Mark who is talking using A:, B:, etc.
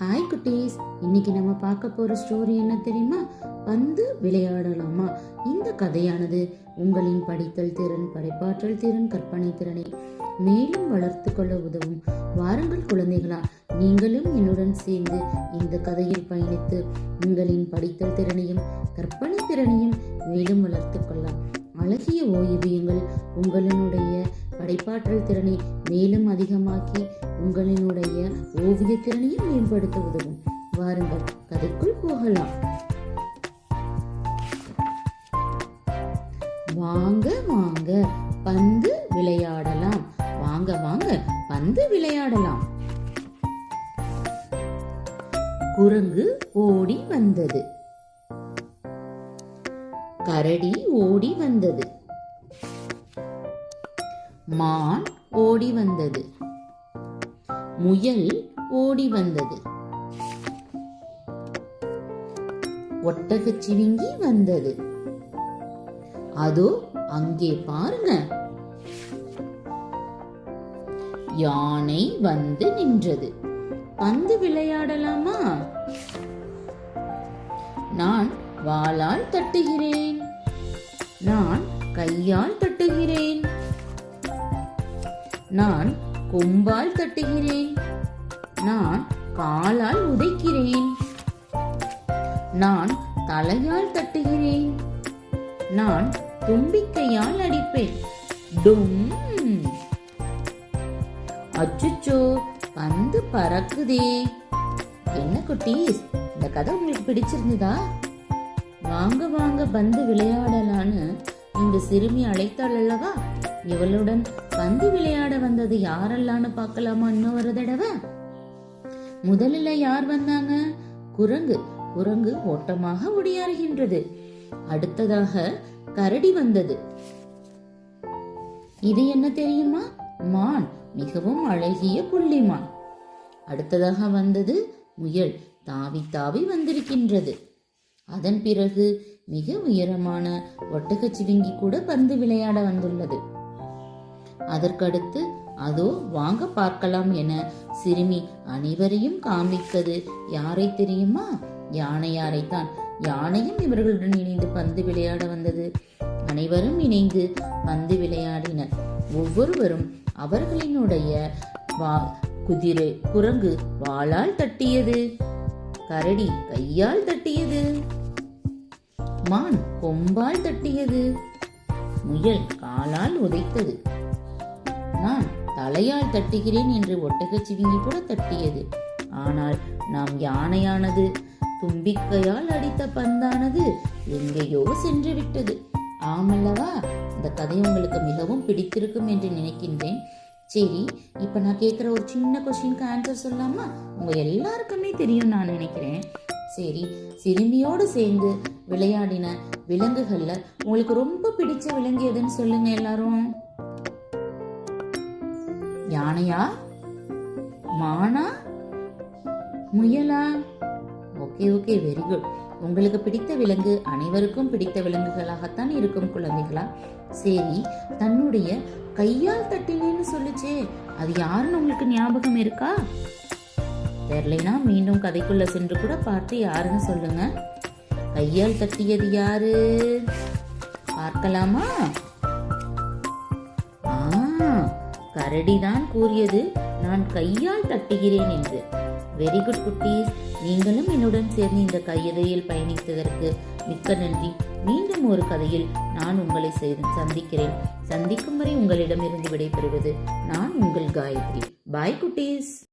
A: Hi குட்டீஸ். இன்னைக்கு நம்ம பார்க்க போற ஸ்டோரி என்ன தெரியுமா? பந்து விளையாடலாமா? இந்த கதையானது உங்களின் படித்தல் திறன் படைப்பாற்றல் திறன் கற்பனை திறனை மேலும் வளர்த்து கொள்ள உதவும். வாருங்கள் குழந்தைகளா நீங்களும் என்னுடன் சேர்ந்து இந்த கதையில் பயணித்து உங்களின் படித்தல் திறனையும் கற்பனை திறனையும் மேலும் வளர்த்து கொள்ளலாம். அழகிய ஓய்வியங்கள் உங்களினுடைய படைப்பாற்றல் திறனை மேலும் அதிகமாக்கி உங்களினுடைய ஓவிய திறனையும் மேம்படுத்த உதவும். வாருங்கள் கதைக்குள் போகலாம். வாங்க வாங்க பந்து விளையாடலாம். வாங்க வாங்க பந்து விளையாடலாம். குரங்கு ஓடி வந்தது. கரடி ஓடி வந்தது. மான் ஓடி வந்தது. முயல் ஓடி வந்தது. ஒட்டகச் சிவிங்கி வந்தது. அதோ அங்கே பாருங்க. யானை வந்து நின்றது. பந்து விளையாடலாமா? நான் வாளால் தட்டுகிறேன். நான் கையால் தட்டுகிறேன். நான் கொம்பால் தட்டுகிறேன். நான் காலால் உதைக்கிறேன். நான் தலையால் தட்டுகிறேன். நான் தும்பிக்கையால் அடிப்பேன். டும். அச்சுச்சோ பந்து பறக்குதே. என்ன குட்டீஸ் இந்த கதை உங்களுக்கு பிடிச்சிருந்ததா? வாங்க வாங்க பந்து விளையாடலான்னு இந்த சிறுமி அழைத்தாள் அல்லவா? இவளுடன் பந்து விளையாட வந்தது யாரெல்லாம்னு பார்க்கலாமா இன்னும் ஒரு தடவை? முதலில் யார் வந்தாங்க? குரங்கு. குரங்கு ஓட்டமாக ஒடியாறுகின்றது. அடுத்ததாக கரடி வந்தது. இது என்ன தெரியுமா? மான். மிகவும் அழகிய புள்ளிமான் அடுத்ததாக வந்தது முயல். தாவி தாவி வந்திருக்கின்றது. அதன் பிறகு மிக உயரமான ஒட்டகச்சிவிங்கி கூட பந்து விளையாட வந்துள்ளது. அதற்கடுத்து அதோ வாங்க பார்க்கலாம் என சிறுமி அனைவரையும் காண்பித்தது யாரை தெரியுமா? யானையாரைத்தான் யானையும் இவர்களுடன் இணைந்து பந்து விளையாட வந்தது. அனைவரும் இணைந்து பந்து விளையாடினர். ஒவ்வொருவரும் அவர்களினுடைய வா குதிரை குரங்கு வாளால் தட்டியது. கரடி கையால் தட்டியது. மான் கொம்பால் தட்டியது. முயல் காலால் உதைத்தது. நான் தலையால் தட்டுகிறேன் என்று ஒட்டகச் சிவிங்கி கூட தட்டியது. ஆனால் நாம் யானையானது தும்பிக்கையால் அடித்த பந்தானது எங்கேயோ சென்று விட்டது. ஆமல்லவா இந்த கதை உங்களுக்கு மிகவும் பிடித்திருக்கும் என்று நினைக்கின்றேன். சரி இப்போ நான் கேட்குற ஒரு சின்ன கொஸ்டினுக்கு ஆன்சர் சொல்லாமா உங்க எல்லாருக்குமே தெரியும் நான் நினைக்கிறேன். சரி சிறுமியோடு சேர்ந்து விளையாடின விலங்குகள்ல உங்களுக்கு ரொம்ப பிடிச்ச விலங்கு எதுன்னு சொல்லுங்க எல்லாரும். யானையா? மானா? முயலா? ஓகே ஓகே வெரி குட் உங்களுக்கு பிடித்த விலங்கு அனைவருக்கும் பிடித்த விலங்குகளாகத்தான் இருக்கும் குழந்தைகளா? சரி தன்னுடைய கையால் தட்டினேன்னு சொல்லுச்சே அது யாருன்னு உங்களுக்கு ஞாபகம் இருக்கா? தெரியலைனா மீண்டும் கதைக்குள்ளே சென்று கூட பார்த்து யாருன்னு சொல்லுங்கள் கையால் தட்டியது யாரு? பார்க்கலாமா? ஆ கரடிதான் கூறியது. நான் கையால் தட்டுகிறேன் என்று. வெரி குட் குட்டீஸ். நீங்களும் என்னுடன் சேர்ந்து இந்த கையதையில் பயணித்ததற்கு மிக்க நன்றி. மீண்டும் ஒரு கதையில் நான் உங்களை சந்திக்கிறேன். சந்திக்கும் வரை உங்களிடமிருந்து விடைபெறுவது நான் உங்கள் காயத்ரி. பாய் குட்டீஸ்.